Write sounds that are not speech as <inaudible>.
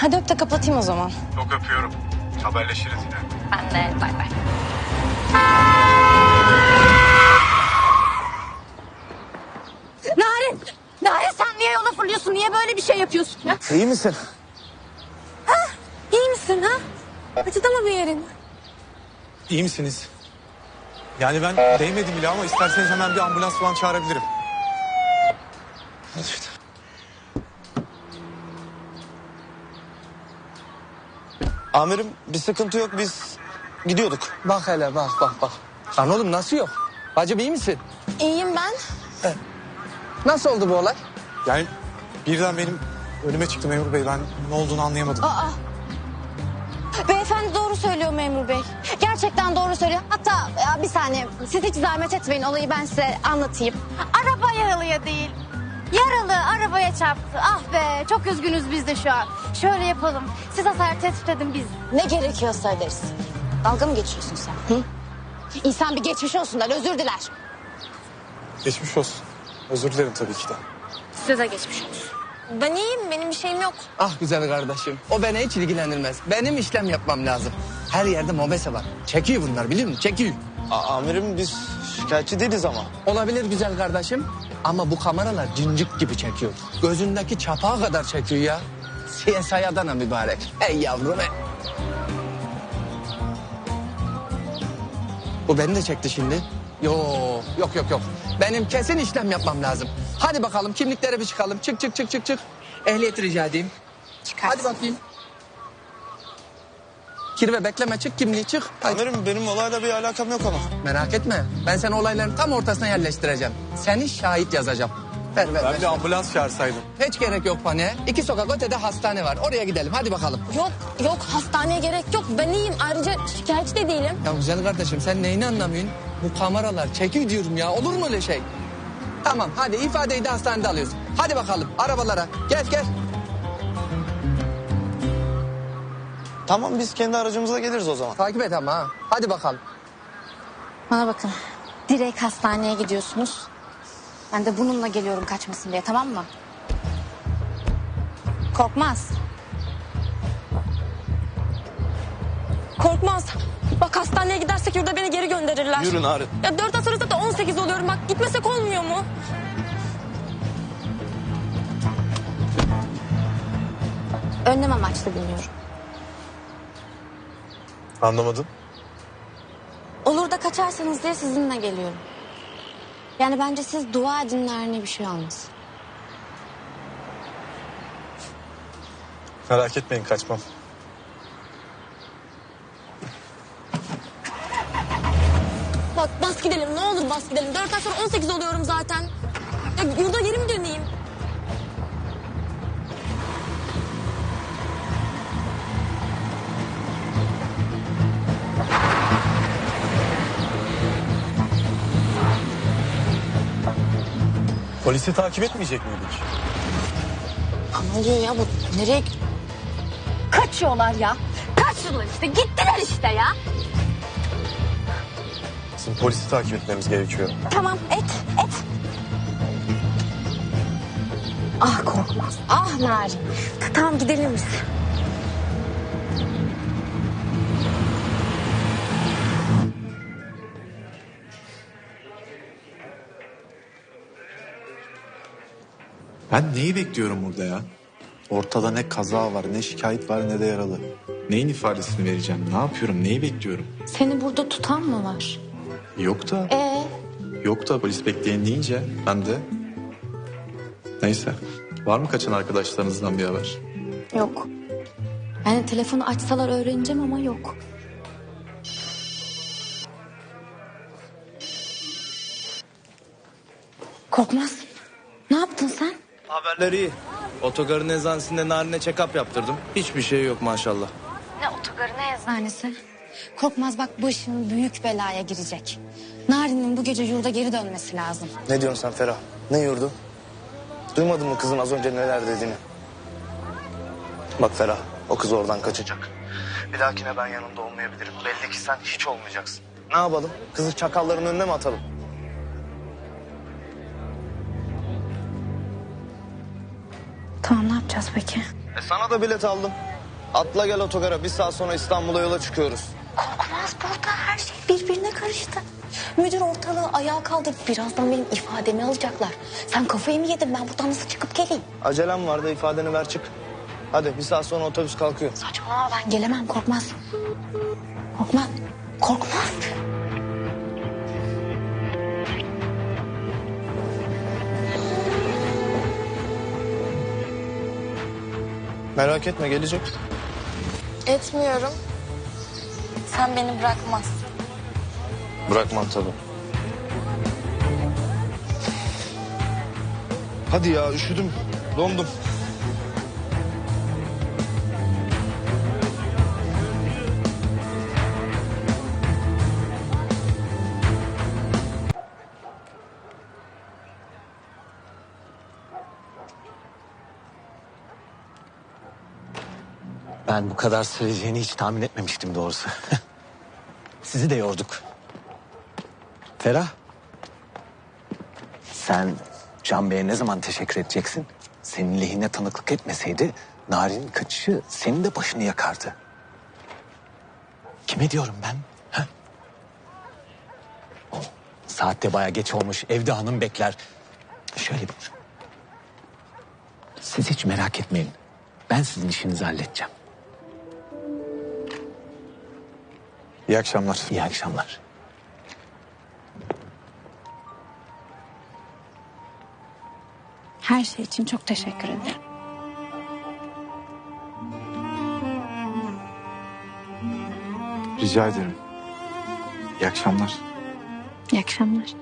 Hadi öp de kapatayım o zaman. Çok öpüyorum. Haberleşiriz yine. Ben de bay bay. Narin! Narin sen niye yola fırlıyorsun? Niye böyle bir şey yapıyorsun? Ya? İyi misin? İyi misin ha? Acıdı mı bir yerin? İyi misiniz? Yani ben değmedim bile ama isterseniz hemen bir ambulans falan çağırabilirim. Amirim bir sıkıntı yok biz gidiyorduk. Bak hele bak bak bak. Lan oğlum nasıl yok? Bacım iyi misin? İyiyim ben. Nasıl oldu bu olay? Yani birden benim önüme çıktı memur bey. Ben ne olduğunu anlayamadım. Aa. Beyefendi doğru söylüyor memur bey. Gerçekten doğru söylüyor. Hatta ya, bir saniye siz hiç zahmet etmeyin olayı ben size anlatayım. Araba yaralıya değil. Yaralı arabaya çarptı. Ah be çok üzgünüz biz de şu an. Şöyle yapalım. Siz hasar tespit edin biz. Ne gerekiyorsa ederiz. Dalga mı geçiyorsun sen? Hı? İnsan bir geçmiş olsun der, özür diler. Geçmiş olsun. Özür dilerim tabii ki de. Size de geçmiş olsun. Ben iyiyim, benim bir şeyim yok. Ah güzel kardeşim. O beni hiç ilgilendirmez. Benim işlem yapmam lazım. Her yerde mobese var. Çekiyor bunlar biliyor musun? Çekiyor. A- amirim biz şikayetçi değiliz ama. Olabilir güzel kardeşim. Ama bu kameralar cincik gibi çekiyor. Gözündeki çapağa kadar çekiyor ya. CSI Adana mübarek. Ey yavrum ey. Bu beni de çekti şimdi. Yok yok yok yok. Benim kesin işlem yapmam lazım. Hadi bakalım kimliklere bir çıkalım. Çık çık çık çık çık. Ehliyet rica edeyim. Çıkart. Hadi bakayım. Kirve bekleme çık kimliği çık. Hadi. Amirim benim olayla bir alakam yok ama. Merak etme. Ben seni olayların tam ortasına yerleştireceğim. Seni şahit yazacağım. Ver ver Ben ver. bir ambulans çağırsaydım. Hiç gerek yok paniğe. İki sokak ötede hastane var. Oraya gidelim. Hadi bakalım. Yok, yok hastaneye gerek yok. Ben iyiyim. Ayrıca şikayetçi de değilim. Ya güzel kardeşim sen neyini anlamıyorsun? Bu kameralar çekiyor diyorum ya. Olur mu öyle şey? Tamam hadi ifadeyi de hastanede alıyoruz. Hadi bakalım arabalara. Gel gel. Tamam biz kendi aracımızla geliriz o zaman. Takip et ama ha. Hadi bakalım. Bana bakın. Direkt hastaneye gidiyorsunuz. Ben de bununla geliyorum kaçmasın diye tamam mı? Korkmaz. Korkmaz. Bak hastaneye gidersek yurda beni geri gönderirler. Yürü Narin. Ya dört ay sonra zaten 18 oluyorum bak gitmesek olmuyor mu? Önlem amaçlı dinliyorum. Anlamadım. Olur da kaçarsanız diye sizinle geliyorum. Yani bence siz dua edin Narin'e bir şey olmasın. Merak etmeyin kaçmam. Bak bas gidelim ne olur bas gidelim. Dört ay sonra 18 oluyorum zaten. Ya yurda Polisi takip etmeyecek miydik? Ne oluyor ya bu? Nereye Kaçıyorlar ya. Kaçtılar işte gittiler işte ya. Bizim polisi takip etmemiz gerekiyor. Tamam et et. Ah korkmaz. Ah Narin. Tamam gidelim biz. Ben neyi bekliyorum burada ya? Ortada ne kaza var, ne şikayet var, ne de yaralı. Neyin ifadesini vereceğim? Ne yapıyorum? Neyi bekliyorum? Seni burada tutan mı var? Yok da, Ee, yok da polis bekleyin deyince ben de... Neyse. Var mı kaçan arkadaşlarınızdan bir haber? yok. Yani telefonu açsalar öğreneceğim ama yok. Korkmaz. Ne yaptın sen? Haberleri iyi. Otogarın eczanesinde Narin'e check-up yaptırdım. Hiçbir şey yok maşallah. Ne otogarı ne eczanesi? Korkmaz bak başın büyük belaya girecek. Narin'in bu gece yurda geri dönmesi lazım. Ne diyorsun sen Ferah? Ne yurdu? Duymadın mı kızın az önce neler dediğini? Bak Ferah, o kız oradan kaçacak. Bir dahakine ben yanında olmayabilirim. Belli ki sen hiç olmayacaksın. Ne yapalım? Kızı çakalların önüne mi atalım? Tamam ne yapacağız peki? E sana da bilet aldım. Atla gel otogara. Bir saat sonra İstanbul'a yola çıkıyoruz. Korkmaz burada her şey birbirine karıştı. Müdür ortalığı ayağa kaldırdı. Birazdan benim ifademi alacaklar. Sen kafayı mı yedin? Ben buradan nasıl çıkıp geleyim? Acelem vardı ifadeni ver çık. Hadi bir saat sonra otobüs kalkıyor. Saçmalama ben gelemem korkmaz. Korkmaz. Korkmaz. Merak etme gelecek. Etmiyorum. Sen beni bırakmazsın. Bırakmam tabii. Hadi ya üşüdüm. Dondum. Ben bu kadar süreceğini hiç tahmin etmemiştim doğrusu. <laughs> Sizi de yorduk. Ferah. Sen Can Bey'e ne zaman teşekkür edeceksin? Senin lehine tanıklık etmeseydi Narin'in kaçışı senin de başını yakardı. Kime diyorum ben? Ha? O, saatte baya geç olmuş. Evde hanım bekler. Şöyle bir... Siz hiç merak etmeyin. Ben sizin işinizi halledeceğim. İyi akşamlar. İyi akşamlar. Her şey için çok teşekkür ederim. Rica ederim. İyi akşamlar. İyi akşamlar.